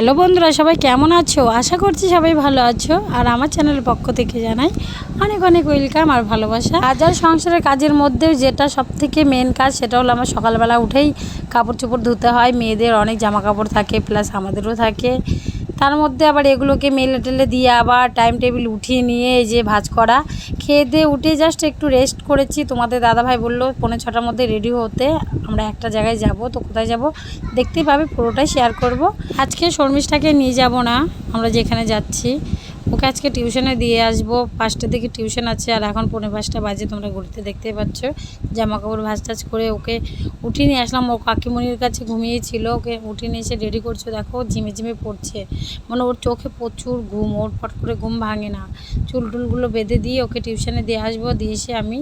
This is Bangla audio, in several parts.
হ্যালো বন্ধুরা, সবাই কেমন আছো? আশা করছি সবাই ভালো আছো। আর আমার চ্যানেলের পক্ষ থেকে জানাই অনেক অনেক ওয়েলকাম আর ভালোবাসা। হাজার সংসারের কাজের মধ্যে যেটা সব থেকে মেন কাজ, সেটা হলো আমার সকালবেলা উঠেই কাপড় চোপড় ধুতে হয়। মেয়েদের অনেক জামা কাপড় থাকে প্লাস আমাদেরও থাকে। তার মধ্যে আবার এগুলোকে মেলে টেলে দিয়ে আবার টাইম টেবিল উঠিয়ে নিয়ে এই যে ভাজ করা। খেয়ে দিয়ে উঠে জাস্ট একটু রেস্ট করেছি। তোমাদের দাদাভাই বলল, পৌনে ছটার মধ্যে রেডি হতে। আমরা একটা জায়গায় যাব। তো কোথায় যাব? দেখতেই পাবে, পুরোটাই শেয়ার করব। আজকে শর্মিষ্ঠাকে নিয়ে যাব না। আমরা যেখানে যাচ্ছি। ওকে আজকে টিউশনে দিয়ে আসব। পাঁচটা থেকে টিউশন আছে আর এখন পৌনে পাঁচটা বাজে, তোমরা ঘুরতে দেখতেই পাচ্ছ। জামা কাপড় ভাজ টাজ করে ওকে উঠিয়ে নিয়ে আসলাম। ও কাকিমণির কাছে ঘুমিয়েছিল। ওকে উঠিয়ে নিয়ে এসে রেডি করছ। দেখো ঝিমে ঝিমে পড়ছে। মানে ওর চোখে প্রচুর ঘুম, ওর ফট করে ঘুম ভাঙে না। চুল টুলগুলো বেঁধে দিয়ে ওকে টিউশনে দিয়ে আসব। দিয়ে এসে আমি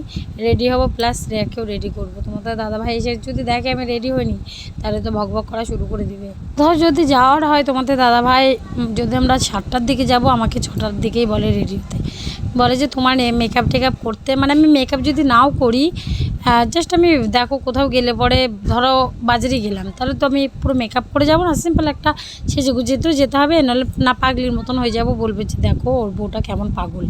রেডি হব প্লাস রেখেও রেডি করব। তোমাদের দাদাভাই এসে যদি দেখে আমি রেডি হইনি, তাহলে তো ভক ভক করা শুরু করে দিবে। ধর যদি যাওয়ার হয় তোমাদের দাদাভাই যদি আমরা সাতটার দিকে যাব, আমাকে ছটার দিকেই বলে রেডি হতে বলে যে তোমার মেকআপ টেকআপ করতে মানে আমি মেকআপ যদি নাও করি জাস্ট আমি দেখো কোথাও গেলে পরে ধরো বাজারে গেলাম তাহলে তো আমি পুরো মেকআপ করে যাব না সিম্পল একটা সেজে গুজে তো যেতে হবে নাহলে না পাগলির মতন হয়ে যাব বলবে যে দেখো ওর বউটা কেমন পাগল।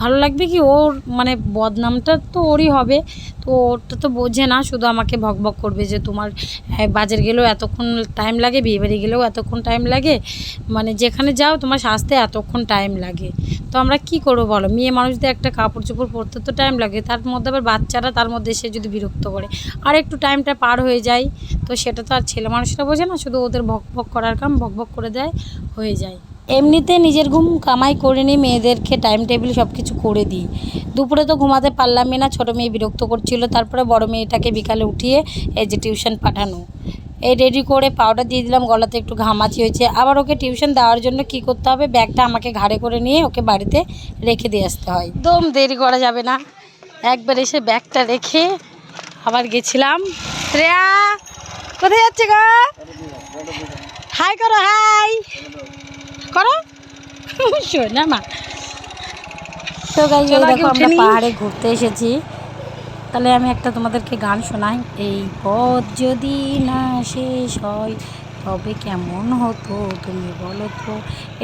ভালো লাগবে কি ওর মানে বদনামটা তো ওরই হবে তো ওরটা তো বোঝে না শুধু আমাকে ভক ভক করবে যে তোমার হ্যাঁ, বাজার গেলেও এতক্ষণ টাইম লাগে বিয়েবাড়ি গেলেও এতক্ষণ টাইম লাগে মানে যেখানে যাও তোমার সাজতে এতক্ষণ টাইম লাগে। তো আমরা কি করব বলো? মেয়ে মানুষদের একটা কাপড় চোপড় পরতে তো টাইম লাগে তার মধ্যে আবার বাচ্চারা তার মধ্যে এসে যদি বিরক্ত করে। আর একটু টাইমটা পার হয়ে যায়, তো সেটা তো আর ছেলে মানুষরা বোঝে না, শুধু ওদের ভক ভক করার কাম, ভক ভক করে দেয়, হয়ে যায়। এমনিতে নিজের ঘুম কামাই করে নিই, মেয়েদেরকে টাইম টেবিল সব কিছু করে দিই। দুপুরে তো ঘুমাতে পারলামই না, ছোটো মেয়ে বিরক্ত করছিল, তারপরে বড় মেয়েটাকে বিকালে উঠিয়ে এই যে টিউশন পাঠানো। এই রেডি করে পাউডার দিয়ে দিলাম, গলাতে একটু ঘামাচি হয়েছে। আবার ওকে টিউশন দেওয়ার জন্য কি করতে হবে? ব্যাগটা আমাকে ঘাড়ে করে নিয়ে ওকে বাড়িতে রেখে দিয়ে আসতে হয়। একদম দেরি করা যাবে না। একবার এসে ব্যাগটা রেখে আবার গেছিলাম। শ্রেয়া কোথায় যাচ্ছে গো? হাই করো হাই করো? শোনা মা। তো গাই আমরা পাহাড়ে ঘুরতে এসেছি। তাহলে আমি একটা তোমাদেরকে গান শোনাই। এই পথ যদি না শেষ হয় তবে কেমন হতো তুমি বলো তো?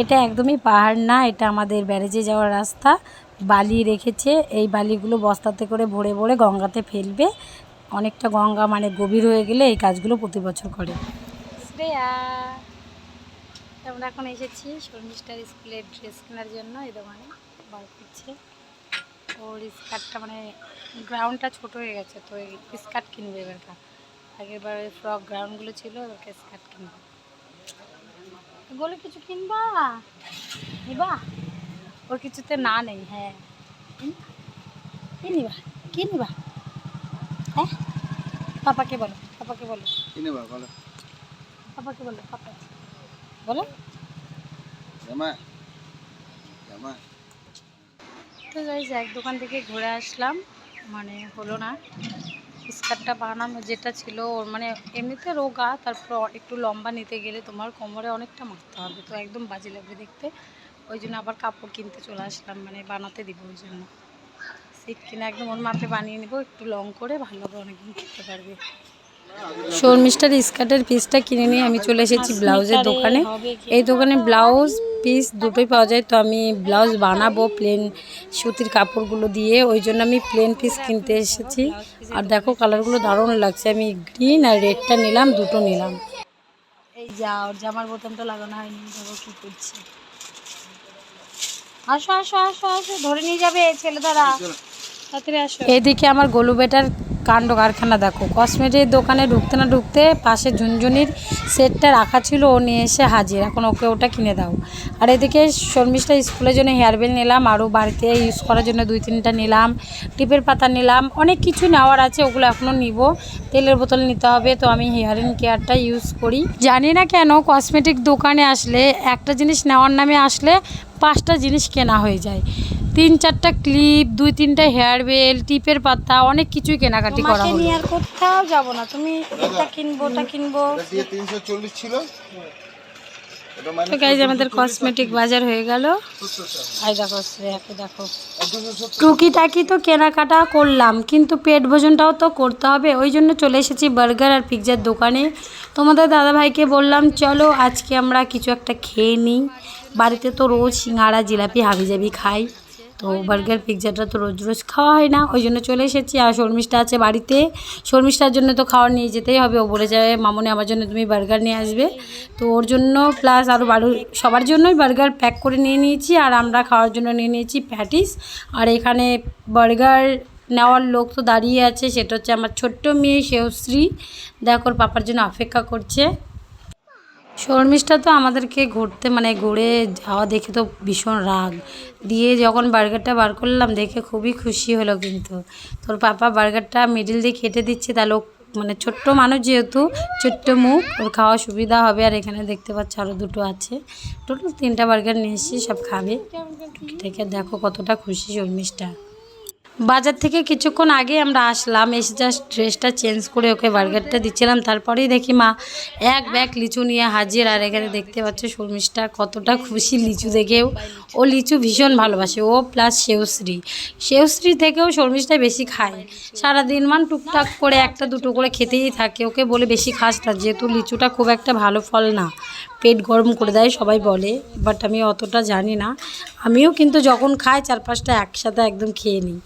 এটা একদমই পাহাড় না এটা আমাদের ব্যারেজে যাওয়ার রাস্তা। বালি রেখেছে। এই বালিগুলো বস্তাতে করে ভরে ভরে গঙ্গাতে ফেলবে। অনেকটা গঙ্গা মানে গভীর হয়ে গেলে এই কাজগুলো প্রতি বছর করে। আমরা এখন এসেছি শর্মিষ্ঠার স্কুলের ড্রেস কেনার জন্য এই দোকানে বার করছে। ওর স্কার্টটা মানে গ্রাউন্ডটা ছোট হয়ে গেছে, তো এই স্কার্ট কিনবে এবারটা আগের বার ফ্রক গ্রাউন্ডগুলো ছিল ওকে স্কার্ট কিনবে? এগুলো কিছু কিনবা? নিবা? ওর কিছুতে না নেই হ্যাঁ? কি নিবা কি নিবা হ্যাঁ? পাপাকে বলো পাপাকে বলো। কিনে বা বলো। পাপাকে বলো পাপা। বলো। জামা। জামা। তো গাইজ এক দোকান থেকে ঘুরে আসলাম। মানে হলো না স্কার্টটা বানানো যেটা ছিল ওর মানে এমনিতে রোগা তারপর একটু লম্বা নিতে গেলে তোমার কোমরে অনেকটা মারতে হবে। তো একদম বাজে লাগবে দেখতে। ওই জন্য আবার কাপড় কিনতে চলে আসলাম মানে বানাতে দিব ওই জন্য। সিট কিনে একদম ওর মাপে বানিয়ে নেব একটু লং করে ভালোভাবে অনেকদিন করতে পারবে। শর্মিষ্ঠার স্কার্টের পিসটা কিনে নিয়ে আমি চলে এসেছি ব্লাউজের দোকানে। এই দোকানে ব্লাউজ পিস দুটোই পাওয়া যায় তো আমি ব্লাউজ বানাবো প্লেন সুতির কাপড়গুলো দিয়ে। ওই জন্য আমি প্লেন পিস কিনতে এসেছি। আর দেখো কালারগুলো দারুণ লাগছে আমি গ্রিন আর রেডটা নিলাম দুটো নিলাম। এই যা ওর জামার বোতামটা লাগানো হয়নি দেখো কি করছে। আসো আসো আসো আসো ধরে নিয়ে যাবে ছেলে দাঁড়া তাড়াতাড়ি আসো। এদিকে আমার গোলু বেটার কাণ্ড কারখানা, দেখো। কসমেটিক দোকানে ঢুকতে না ঢুকতে পাশে ঝুনঝুনির সেটটা রাখা ছিল, ও নিয়ে এসে হাজির। এখন ওকে ওটা কিনে দাও। আর এদিকে শর্মিষ্ঠা স্কুলের জন্য হেয়ার বেল নিলাম, আরও বাড়িতে ইউজ করার জন্য দুই তিনটা নিলাম, টিপের পাতা নিলাম, অনেক কিছু নেওয়ার আছে, ওগুলো এখনও নিব। তেলের বোতল নিতে হবে, তো আমি হেয়ার অ্যান্ড কেয়ারটা ইউজ করি। জানি না কেন কসমেটিক দোকানে আসলে একটা জিনিস নেওয়ার নামে আসলে পাঁচটা জিনিস কেনা হয়ে যায়। তিন চারটা ক্লিপ দুই তিনটা হেয়ার বেল টিপের পাতা অনেক কিছুই কেনাকাটি করা হলো। আর কোথাও যাব না। তুমি এটা কিনবো ওটা কিনবো। ছিল। তো গাইজ আমাদের কসমেটিক বাজার হয়ে গেল। আই দেখো শ্রেয়াকে দেখো টুকিটাকি তো কেনাকাটা করলাম কিন্তু পেট ভোজনটাও তো করতে হবে। ওই জন্য চলে এসেছি বার্গার আর পিৎজার দোকানে। তোমাদের দাদাভাইকে বললাম চলো আজকে আমরা কিছু একটা খেয়ে নিই। বাড়িতে তো রোজ সিঙ্গাড়া জিলাপি হাবিজাবি খাই। তো বার্গার পিৎজাটা তো রোজ রোজ খাওয়া হয় না, ওই জন্য চলে এসেছি। আর শর্মিষ্ঠা আছে বাড়িতে। শর্মিষ্ঠার জন্য তো খাওয়ার নিয়ে যেতেই হবে। ও বলে যাবে মামনি, আমার জন্য তুমি বার্গার নিয়ে আসবে। তো ওর জন্য প্লাস আরও বাড়ির সবার জন্যই বার্গার প্যাক করে নিয়ে নিয়েছি। আর আমরা খাওয়ার জন্য নিয়ে নিয়েছি প্যাটিস। আর এখানে বার্গার নেওয়ার লোক তো দাঁড়িয়ে আছে। সেটা হচ্ছে আমার ছোট্ট মেয়ে শেওশ্রী দেখো, ওর পাপার জন্য অপেক্ষা করছে। শর্মিষ্ঠা তো আমাদেরকে ঘুরতে মানে ঘুরে যাওয়া দেখে তো ভীষণ রাগ। দিয়ে যখন বার্গারটা বার করলাম দেখে খুবই খুশি হলো কিন্তু। তোর পাপা বার্গারটা মিডিল দিয়ে কেটে দিচ্ছে তাহলে মানে ছোট্ট মানুষ যেহেতু ছোট্ট মুখ ওর খাওয়া সুবিধা হবে। আর এখানে দেখতে পাচ্ছ আরও দুটো আছে। টোটাল তিনটা বার্গার নিয়ে এসেছি সব খাবে। টুকি থেকে দেখো কতটা খুশি শর্মিষ্ঠা। বাজার থেকে কিছুক্ষণ আগে আমরা আসলাম, এসে জাস্ট ড্রেসটা চেঞ্জ করে ওকে বার্গারটা দিচ্ছিলাম। তারপরেই দেখি মা এক ব্যাগ লিচু নিয়ে হাজির। আর এখানে দেখতে পাচ্ছ শর্মিষ্ঠা কতটা খুশি লিচু দেখেও। ও লিচু ভীষণ ভালোবাসে, ও প্লাস শেওশ্রী। শেওশ্রী থেকেও শর্মিষ্ঠা বেশি খায়। সারাদিন মান টুকটাক করে একটা দুটো করে খেতেই থাকে। ওকে বলে বেশি খাস না, যেহেতু লিচুটা খুব একটা ভালো ফল না। পেট গরম করে দেয়, সবাই বলে বাট আমি অতটা জানি না। আমিও কিন্তু যখন খাই, চার পাঁচটা একসাথে একদম খেয়ে নিই।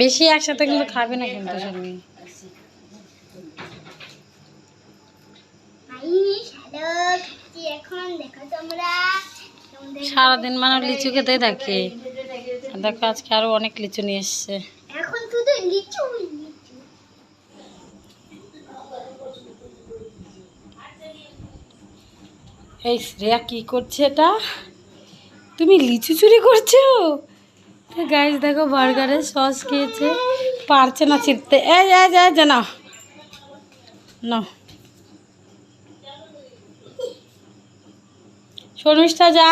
বেশি একসাথে কিন্তু খাবে না কিন্তু সারাদিন মানে লিচু খেতেই থাকে। দেখো আজকে আরও অনেক লিচু নিয়ে এসছে। এখন শুধু লিচু এই শ্রেয়া কি করছে এটা? তুমি লিচু চুরি করছ? গাইজ দেখো বার্গারে সস খেয়েছে। পারছে না ছিটতে। এ যা যা যে না শর্মিষ্ঠা যা।